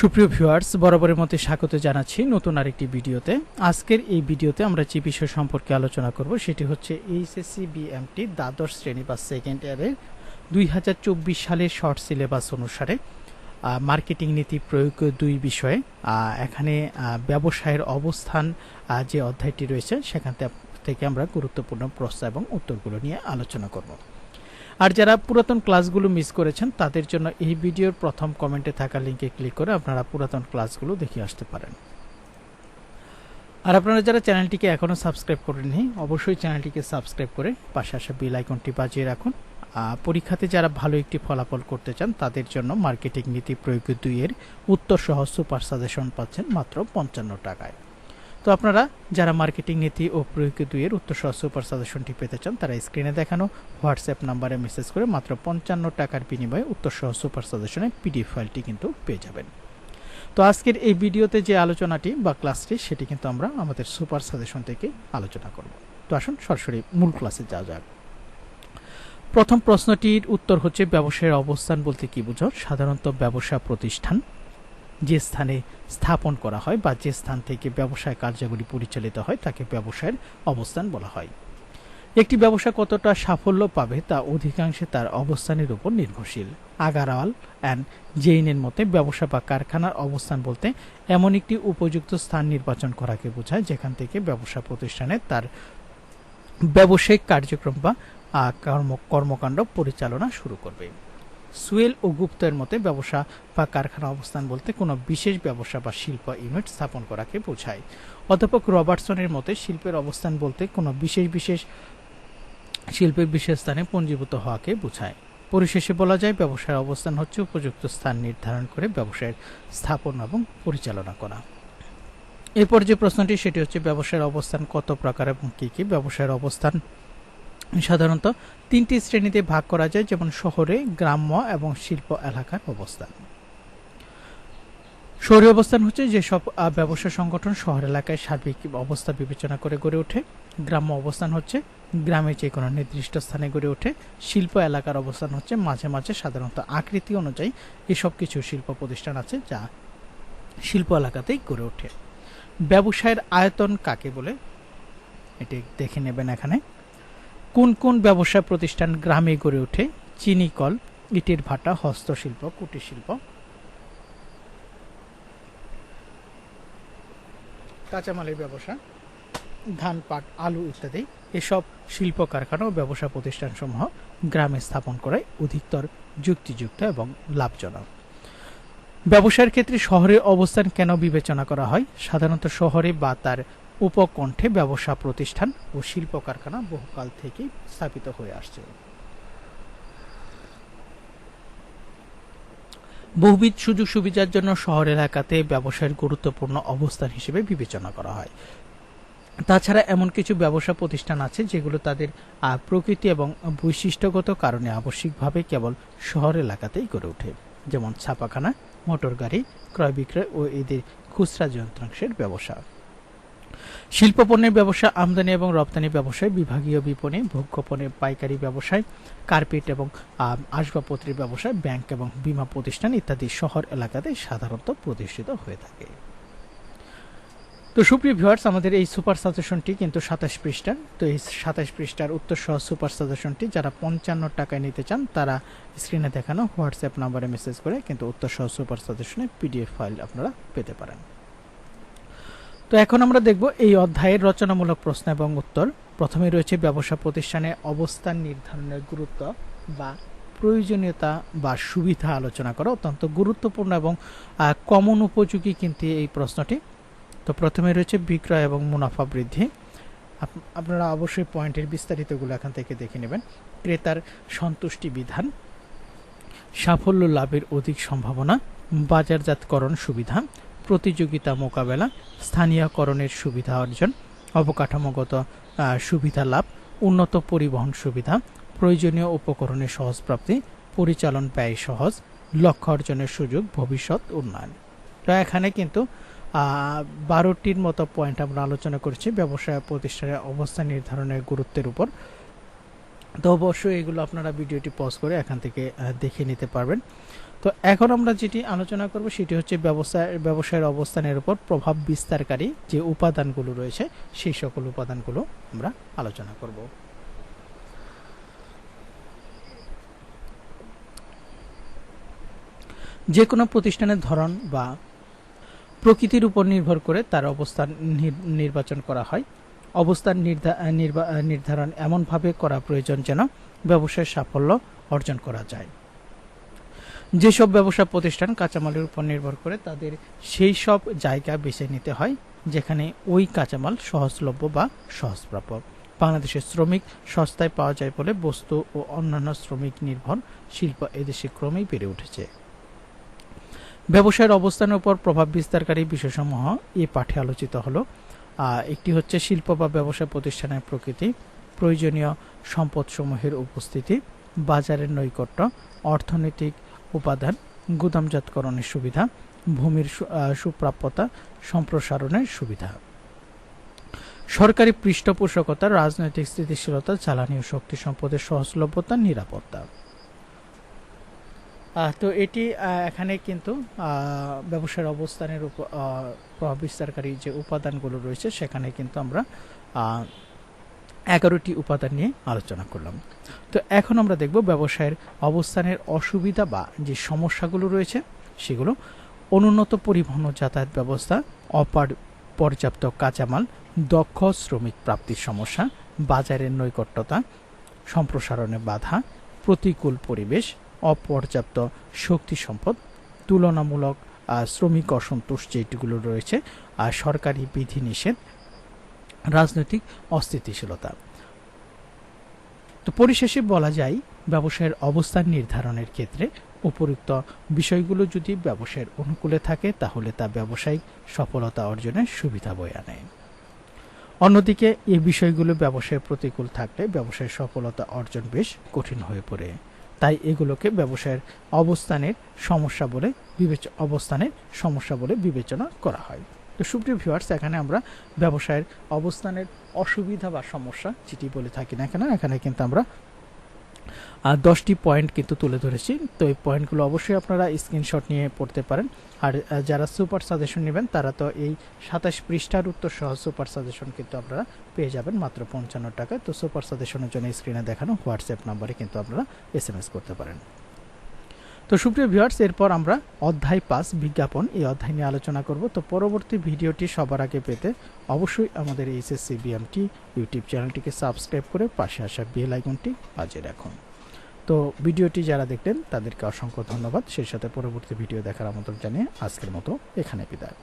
সুপ্রিয় ভিউয়ার্স, বরাবরের মধ্যে স্বাগত জানাচ্ছি নতুন আরেকটি ভিডিওতে। আজকের এই ভিডিওতে আমরা যে বিষয় সম্পর্কে আলোচনা করব সেটি হচ্ছে এইচএসসি বিএমটি দ্বাদশ শ্রেণি বা সেকেন্ড ইয়ারের দুই হাজার চব্বিশ সালের শর্ট সিলেবাস অনুসারে মার্কেটিং নীতি প্রয়োগ দুই বিষয়ে। এখানে ব্যবসায়ের অবস্থান যে অধ্যায়টি রয়েছে, সেখান থেকে আমরা গুরুত্বপূর্ণ প্রশ্ন এবং উত্তরগুলো নিয়ে আলোচনা করব। আর যারা পুরাতন ক্লাসগুলো মিস করেছেন, তাদের জন্য এই ভিডিওর প্রথম কমেন্টে থাকা লিঙ্কে ক্লিক করে আপনারা পুরাতন ক্লাসগুলো দেখে আসতে পারেন। আর আপনারা যারা চ্যানেলটিকে এখনও সাবস্ক্রাইব করেননি, অবশ্যই চ্যানেলটিকে সাবস্ক্রাইব করে পাশে আসা বেল আইকনটি বাজিয়ে রাখুন। পরীক্ষাতে যারা ভালো একটি ফলাফল করতে চান, তাদের জন্য মার্কেটিং নীতি প্রয়োগ দুইয়ের উত্তর সহ সুপার সাজেশন পাচ্ছেন মাত্র পঞ্চান্ন টাকায়। তো আপনারা যারা মার্কেটিং নীতি ও প্রয়োগ দুইয়ের উত্তর সহ সুপার সাজেশনটি পেতে চান, তারা স্ক্রিনে দেখানো হোয়াটসঅ্যাপ নাম্বারে মেসেজ করে মাত্র পঞ্চান্ন টাকার বিনিময়ে উত্তর সহ সুপার সাজেশনের পিডিএফ ফাইলটি কিন্তু পেয়ে যাবেন। তো আজকের এই ভিডিওতে যে আলোচনাটি বা ক্লাসটি সেটি কিন্তু আমরা আমাদের সুপার সাজেশন থেকে আলোচনা করব। তো আসুন সরাসরি মূল ক্লাসে যাওয়া যাক। প্রথম প্রশ্নটির উত্তর হচ্ছে, ব্যবসায়ের অবস্থান বলতে কি বুঝো সাধারণত ব্যবসা প্রতিষ্ঠান। যে স্থানে স্থাপন করা হয় বা যে স্থান থেকে ব্যবসায় কার্যাবলী পরিচালিত হয়, তাকে ব্যবসায়ের অবস্থান বলা হয়। একটি ব্যবসা কতটা সাফল্য পাবে তা অধিকাংশে তার অবস্থানের উপর নির্ভরশীল। আগারওয়াল অ্যান্ড জেইনের মতে, ব্যবসা বা কারখানার অবস্থান বলতে এমন একটি উপযুক্ত স্থান নির্বাচন করাকে বোঝায়, যেখান থেকে ব্যবসা প্রতিষ্ঠানে তার ব্যবসায়িক কার্যক্রম বা কর্ম, কর্মকাণ্ড পরিচালনা শুরু করবে। সুয়েল ও গুপ্তের মতে ব্যবসা বা কারখানা অবস্থান বলতে কোনো বিশেষ ব্যবসা বা শিল্প ইউনিট স্থাপন করাকে বোঝায়। অধ্যাপক রবার্টসনের মতে শিল্পের অবস্থান বলতে কোনো বিশেষ বিশেষ শিল্পের বিশেষ স্থানে পঞ্জীভূত হওয়াকে বোঝায়। পরিশেষে বলা যায় ব্যবসার অবস্থান হচ্ছে উপযুক্ত স্থান নির্ধারণ করে ব্যবসায়ের স্থাপন এবং পরিচালনা করা। এরপর যে প্রশ্নটি, সেটি হচ্ছে ব্যবসায়ের অবস্থান কত প্রকার এবং কী কী? ব্যবসায়ের অবস্থান সাধারণত তিনটি শ্রেণীতে ভাগ করা যায়, যেমন শহরে, গ্রাম্য এবং শিল্প এলাকার অবস্থান। শহরে অবস্থান হচ্ছে যেসব ব্যবসা সংগঠন শহর এলাকায় সার্বিক অবস্থা বিবেচনা করে গড়ে ওঠে। গ্রাম্য অবস্থান হচ্ছে গ্রামে যে কোনো নির্দিষ্ট স্থানে গড়ে ওঠে। শিল্প এলাকার অবস্থান হচ্ছে মাঝে মাঝে সাধারণত আকৃতি অনুযায়ী এসব কিছু শিল্প প্রতিষ্ঠান আছে যা শিল্প এলাকাতেই গড়ে ওঠে। ব্যবসায়ের আয়তন কাকে বলে? এটি দেখে নেবেন এখানে। কোন কোন ব্যবসা প্রতিষ্ঠান গ্রামে গড়ে ওঠে? চিনি কল, ইটের ভাটা, হস্তশিল্প, কুটিরশিল্প। কাঁচামালের ব্যবসা, ধান, পাট, আলু ইত্যাদি। এসব শিল্প কারখানা ও ব্যবসা প্রতিষ্ঠানসমূহ গ্রামে স্থাপন করায় অধিকতর যুক্তিযুক্ত এবং লাভজনক। ব্যবসার ক্ষেত্রে শহরের অবস্থান কেন বিবেচনা করা হয়? সাধারণত শহরে বা তার উপকণ্ঠে ব্যবসা প্রতিষ্ঠান ও শিল্প কারখানা বহুকাল থেকেই স্থাপিত হয়ে আসছে। বহুবিধ সুযোগ সুবিধার জন্য শহর এলাকাতে ব্যবসায়ের গুরুত্বপূর্ণ অবস্থান হিসেবে বিবেচনা করা হয়। তাছাড়া এমন কিছু ব্যবসা প্রতিষ্ঠান আছে যেগুলো তাদের প্রকৃতি এবং বৈশিষ্ট্যগত কারণে আবশ্যিকভাবে কেবল শহর এলাকাতেই গড়ে ওঠে। যেমন ছাপাখানা মোটর গাড়ি ক্রয় বিক্রয় ও এদের খুচরা যন্ত্রাংশের ব্যবসা। শিল্প পণ্যের ব্যবসা, আমদানি এবং রপ্তানি ব্যবসায়, বিভাগীয় বিপণী ভোগ্য পণ্যের পাইকারি ব্যবসায়, কার্পেট এবং আসবাবপত্রের ব্যবসায়, ব্যাংক এবং বীমা প্রতিষ্ঠান ইত্যাদি শহর এলাকাতে সাধারণত প্রতিষ্ঠিত হয়ে থাকে। তো সুপ্রিয় ভিউয়ার্স আমাদের এই সুপার সাজেশনটি কিন্তু সাতাশ পৃষ্ঠা তো এই সাতাশ পৃষ্ঠার উত্তর সহ সুপার সাজেশনটি যারা পঞ্চান্ন টাকায় নিতে চান, তারা স্ক্রিনে দেখানো হোয়াটসঅ্যাপ নাম্বারে মেসেজ করে কিন্তু উত্তর সহ সুপার সাজেশনের পিডিএফ ফাইল আপনারা পেতে পারেন। তো এখন আমরা দেখব এই অধ্যায়ের রচনামূলক প্রশ্ন এবং উত্তর। প্রথমে রয়েছে ব্যবসা প্রতিষ্ঠানে অবস্থান নির্ধারণের গুরুত্ব বা প্রয়োজনীয়তা বা সুবিধা আলোচনা করা অত্যন্ত গুরুত্বপূর্ণ এবং কমন উপযোগী কিন্তু এই প্রশ্নটি। তো প্রথমে রয়েছে বিক্রয় এবং মুনাফা বৃদ্ধি। আপনারা অবশ্যই পয়েন্টের বিস্তারিতগুলো এখান থেকে দেখে নেবেন। ক্রেতার সন্তুষ্টি বিধান, সাফল্য লাভের অধিক সম্ভাবনা, বাজারজাতকরণ সুবিধা প্রতিযোগিতা মোকাবেলা স্থানীয়করণের সুবিধা অর্জন, অবকাঠামোগত সুবিধা লাভ, উন্নত পরিবহন সুবিধা, প্রয়োজনীয় উপকরণের সহজ প্রাপ্তি, পরিচালন ব্যয় সহজ, লক্ষ্য অর্জনের সুযোগ, ভবিষ্যৎ উন্নয়ন। তো এখানে কিন্তু বারোটির মতো পয়েন্ট আমরা আলোচনা করেছি, ব্যবসায় প্রতিষ্ঠানের অবস্থা নির্ধারণের গুরুত্বের উপর। তো অবশ্যই এগুলো আপনারা ভিডিওটি পজ করে এখান থেকে দেখে নিতে পারবেন। তো এখন আমরা যেটি আলোচনা করব সেটি হচ্ছে ব্যবসায় ব্যবসায়ের অবস্থানের উপর প্রভাব বিস্তারকারী যে উপাদানগুলো রয়েছে সেই সকল উপাদানগুলো আমরা আলোচনা করব। যে কোনো প্রতিষ্ঠানের ধরন বা প্রকৃতির উপর নির্ভর করে তার অবস্থান নির- নির্বাচন করা হয়। অবস্থান নির্ধারণ এমনভাবে করা প্রয়োজন যেন ব্যবসায় সাফল্য অর্জন করা যায়। যেসব ব্যবসা প্রতিষ্ঠান কাঁচামালের উপর নির্ভর করে তাদের সেই সব জায়গা বেছে নিতে হয়, যেখানে ওই কাঁচামাল সহজলভ্য বা সহজপ্রাপ্য বাংলাদেশের শ্রমিক সস্তায় পাওয়া যায় বলে বস্তু ও অন্যান্য শ্রমিক নির্ভর শিল্প এদেশে ক্রমেই বেড়ে উঠেছে। ব্যবসায়ের অবস্থানের উপর প্রভাব বিস্তারকারী বিষয়সমূহ এ পাঠে আলোচিত হলো। একটি হচ্ছে শিল্প বা ব্যবসা প্রতিষ্ঠানের প্রকৃতি, প্রয়োজনীয় সম্পদসমূহের উপস্থিতি, বাজারের নৈকট্য, অর্থনৈতিক উপাদান, গুদামজাতকরণের সুবিধা, ভূমির সুপ্রাপ্যতা, সম্প্রসারণের সুবিধা। সরকারি পৃষ্ঠপোষকতা, রাজনৈতিক স্থিতিশীলতা, জ্বালানি ও শক্তি সম্পদের সহজলভ্যতা, নিরাপত্তা। তো এটি এখানে কিন্তু ব্যবসার অবস্থানের উপর প্রভাব বিস্তারকারী যে উপাদানগুলো রয়েছে, সেখানে কিন্তু আমরা এগারোটি উপাদান নিয়ে আলোচনা করলাম। তো এখন আমরা দেখব ব্যবসায়ের অবস্থানের অসুবিধা বা যে সমস্যাগুলো রয়েছে, সেগুলো অনুন্নত পরিবহন ও যাতায়াত ব্যবস্থা, অপার পর্যাপ্ত কাঁচামাল, দক্ষ শ্রমিক প্রাপ্তির সমস্যা, বাজারের নৈকট্যতা সম্প্রসারণে বাধা, প্রতিকূল পরিবেশ, অপর্যাপ্ত শক্তি সম্পদ, তুলনামূলক শ্রমিক অসন্তোষ যেটিগুলো রয়েছে, আর সরকারি বিধিনিষেধ রাজনৈতিক অস্থিতিশীলতা। তো পরিশেষে বলা যায়, ব্যবসায়ের অবস্থান নির্ধারণের ক্ষেত্রে উপরুক্ত বিষয়গুলো যদি ব্যবসায়ের অনুকূলে থাকে, তাহলে তা ব্যবসায়িক সফলতা অর্জনের সুবিধা বয়ে আনে। অন্যদিকে এই বিষয়গুলো ব্যবসায়ের প্রতিকূল থাকলে ব্যবসায়ের সফলতা অর্জন বেশ কঠিন হয়ে পড়ে। তাই এগুলোকে ব্যবসায়ের অবস্থানের সমস্যা বলে বিবেচ, অবস্থানের সমস্যা বলে বিবেচনা করা হয়। তো সুপ্রিয় ভিউয়ার্স এখানে আমরা ব্যবসায়ের অবস্থানের অসুবিধা বা সমস্যা যেটি বলে থাকি না কেন, এখানে কিন্তু আমরা আর দশটি পয়েন্ট কিন্তু তুলে ধরেছি। তো এই পয়েন্টগুলো অবশ্যই আপনারা স্ক্রিনশট নিয়ে পড়তে পারেন। আর যারা সুপার সাজেশন নেবেন, তারা তো এই সাতাশ পৃষ্ঠার উত্তর সহ সুপার সাজেশন কিন্তু আপনারা পেয়ে যাবেন মাত্র পঞ্চান্ন টাকায়। তো সুপার সাজেশনের জন্য স্ক্রিনে দেখানো হোয়াটসঅ্যাপ নাম্বারে কিন্তু আপনারা এস করতে পারেন। তো সুপ্রিয় ভিউয়ার্স এরপর আমরা অধ্যায় পাঁচ বিজ্ঞাপন এই অধ্যায় নিয়ে আলোচনা করব। তো পরবর্তী ভিডিওটি সবার আগে পেতে অবশ্যই আমাদের এইচএসসি বিএমটি ইউটিউব চ্যানেলটিকে সাবস্ক্রাইব করে পাশে আসা বেল আইকনটি বাজে রাখুন। তো ভিডিওটি যারা দেখলেন, তাদেরকে অসংখ্য ধন্যবাদ। সেই সাথে পরবর্তী ভিডিও দেখার আমন্ত্রণ জানিয়ে আজকের মতো এখানে বিদায়।